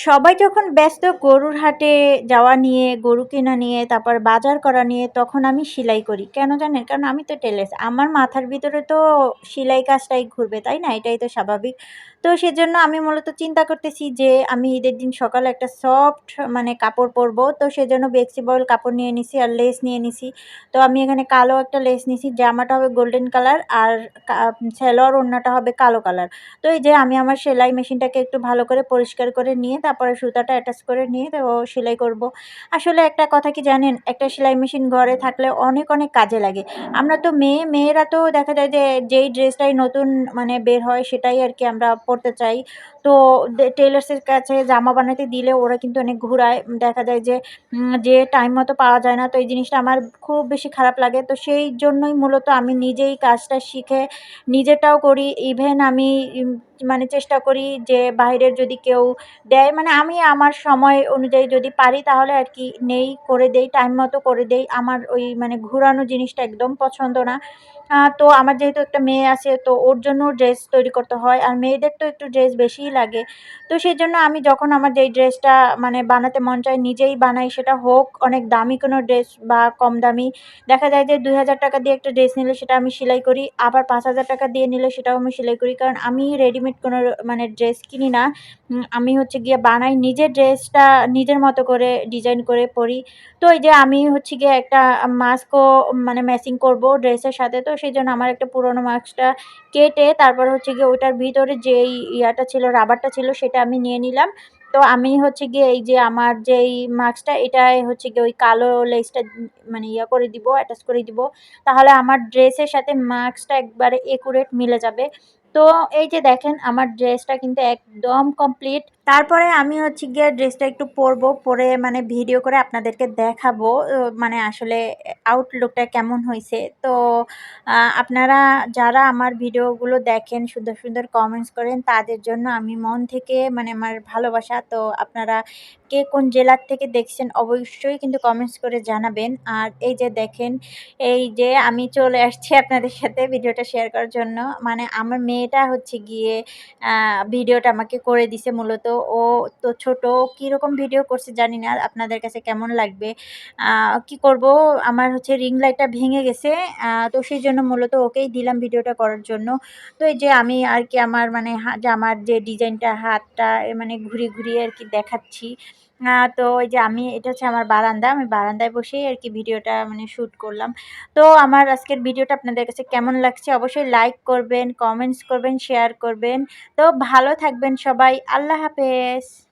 সবাই যখন ব্যস্ত গরুর হাটে যাওয়া নিয়ে, গরু কেনা নিয়ে, তারপর বাজার করা নিয়ে, তখন আমি সেলাই করি। কেন জানেন? কারণ আমি তো টেলার্স আমার মাথার ভিতরে তো সেলাই কাজটাই ঘুরবে, তাই না? এটাই তো স্বাভাবিক। তো সেজন্য আমি মূলত চিন্তা করতেছি যে, আমি ঈদের দিন সকালে একটা সফট মানে কাপড় পরবো। তো সেজন্য ফ্লেক্সিবল কাপড় নিয়ে নিছি আর লেস নিয়ে নিছি। তো আমি এখানে কালো একটা লেস নিছি জামাটা হবে গোল্ডেন কালার আর সেলোয়ার ওড়নাটা হবে কালো কালার তো এই যে আমি আমার সেলাই মেশিনটাকে একটু ভালো করে পরিষ্কার করে নিয়ে তারপরে সুতাটা অ্যাটাচ করে নিয়ে তো সেলাই করব। আসলে একটা কথা কি জানেন? একটা সেলাই মেশিন ঘরে থাকলে অনেক অনেক কাজে লাগে। আমরা তো মেয়ে, মেয়েরা তো দেখা যায় যে, যেই ড্রেসটাই নতুন মানে বের হয় সেটাই আর কি আমরা পরতে চাই। তো টেলার্সের কাছে জামা বানাতে দিলে ওরা কিন্তু অনেক ঘুরায়। দেখা যায় যে যে টাইম মতো পাওয়া যায় না। তো এই জিনিসটা আমার খুব বেশি খারাপ লাগে। তো সেই জন্যই মূলত আমি নিজেই কাজটা শিখে নিজেরটাও করি। ইভেন আমি মানে চেষ্টা করি যে বাইরের যদি কেউ দেয় মানে আমি আমার সময় অনুযায়ী যদি পারি তাহলে আর কি নেই, করে দেই টাইম মতো করে দেই। আমার ওই মানে ঘুরানো জিনিসটা একদম পছন্দ না। তো আমার যেহেতু একটা মেয়ে আছে, তো ওর জন্য ড্রেস তৈরি করতে হয়। আর মেয়েদের তো একটু ড্রেস বেশিই লাগে। তো সেই জন্য আমি যখন আমার যেই ড্রেসটা মানে বানাতে মন চায়, নিজেই বানাই। সেটা হোক, অনেক দামি কোনো ড্রেস বা কম দামি। দেখা যায় যে দুই হাজার টাকা দিয়ে একটা ড্রেস নিলে সেটা আমি সেলাই করি। আবার পাঁচ হাজার টাকা দিয়ে নিলে সেটাও আমি সেলাই করি। কারণ আমি রেডিমেড কোনো মানে ড্রেস কিনি না আমি হচ্ছে গিয়ে বানাই নিজের ড্রেসটা নিজের মতো করে ডিজাইন করে পরি। তো এই যে আমি হচ্ছে গিয়ে একটা মাস্কও মানে ম্যাচিং করব ড্রেসের সাথে, তো সেই জন্য আমার একটা পুরোনো মাস্কটা কেটে তারপর হচ্ছে গিয়ে ওইটার ভিতরে যেই ইয়াটা ছিল রাবারটা ছিল সেটা আমি নিয়ে নিলাম। তো আমি হচ্ছে গিয়ে এই যে আমার যেই মাস্কটা এটাই হচ্ছে গিয়ে ওই কালো লেসটা মানে ইয়া করে দিব অ্যাটাচ করে দিব। তাহলে আমার ড্রেসের সাথে মাস্কটা একবারে একুরেট মিলে যাবে। তো এই যে দেখেন আমার ড্রেসটা কিন্তু একদম কমপ্লিট তারপরে আমি হচ্ছে গিয়ে ড্রেসটা একটু পরবো, পরে মানে ভিডিও করে আপনাদেরকে দেখাবো মানে আসলে আউটলুকটা কেমন হয়েছে। তো আপনারা যারা আমার ভিডিওগুলো দেখেন, সুন্দর সুন্দর কমেন্টস করেন, তাদের জন্য আমি মন থেকে মানে আমার ভালোবাসা। তো আপনারা কে কোন জেলার থেকে দেখছেন, অবশ্যই কিন্তু কমেন্টস করে জানাবেন। আর এই যে দেখেন, এই যে আমি চলে আসছি আপনাদের সাথে ভিডিওটা শেয়ার করার জন্য। মানে আমার মেয়েটা হচ্ছে গিয়ে ভিডিওটা আমাকে করে দিছে মূলত। ও তো ছোট কীরকম ভিডিও করছে জানি না, আপনাদের কাছে কেমন লাগবে? কি করব? আমার হচ্ছে রিং লাইটটা ভেঙে গেছে তো সেই জন্য মূলত ওকেই দিলাম ভিডিওটা করার জন্য। তো এই যে আমি আর কি আমার মানে আমার যে ডিজাইনটা হাতটা মানে ঘুরিয়ে ঘুরিয়ে আর কি দেখাচ্ছি তো ওই যে আমি, এটা হচ্ছে আমার বারান্দা, আমি বারান্দায় বসেই আর কি ভিডিওটা মানে শ্যুট করলাম। তো আমার আজকের ভিডিওটা আপনাদের কাছে কেমন লাগছে অবশ্যই লাইক করবেন কমেন্টস করবেন শেয়ার করবেন। তো ভালো থাকবেন সবাই, আল্লাহ হাফেজ।